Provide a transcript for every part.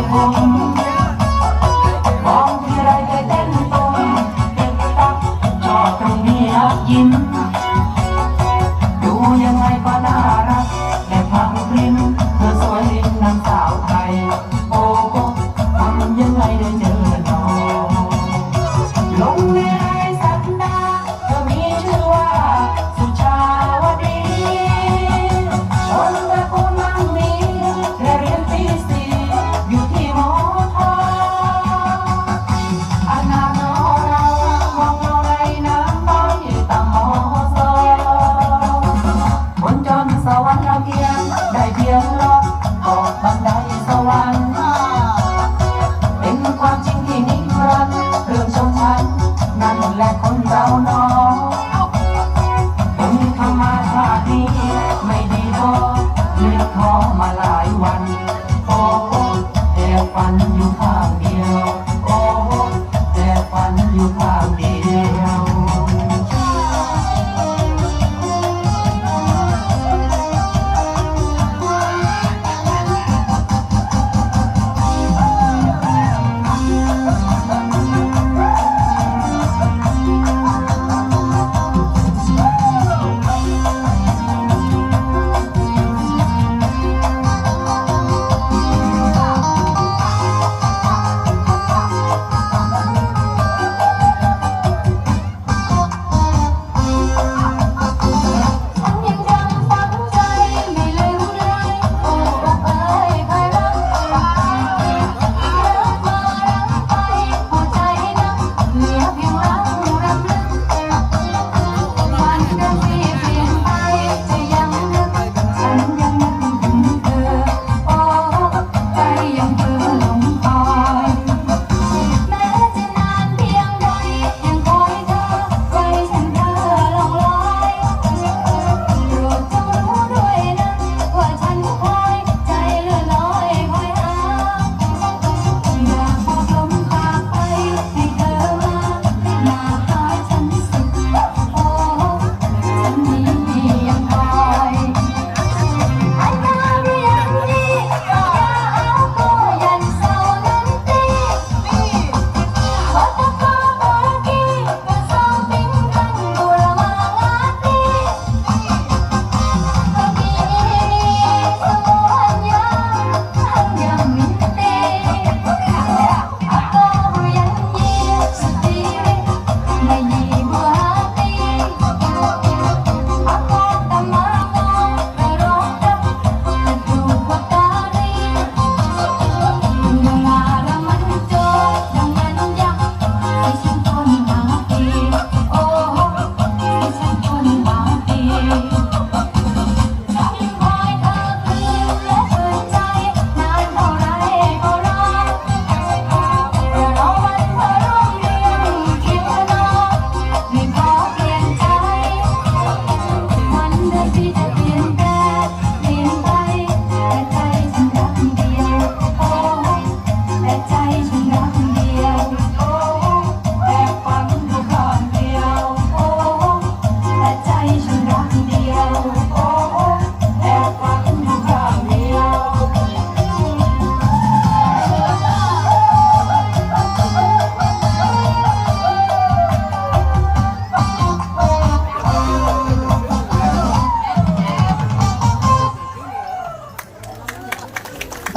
Oh, Yeah.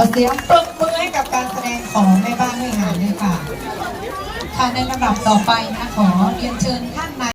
เสียงปรบมือให้กับการแสดงของแม่บ้านหม่วยงานด้วยค่ะท่ะในลำดับต่อไปนะขอเรียนเชิญท่านนาย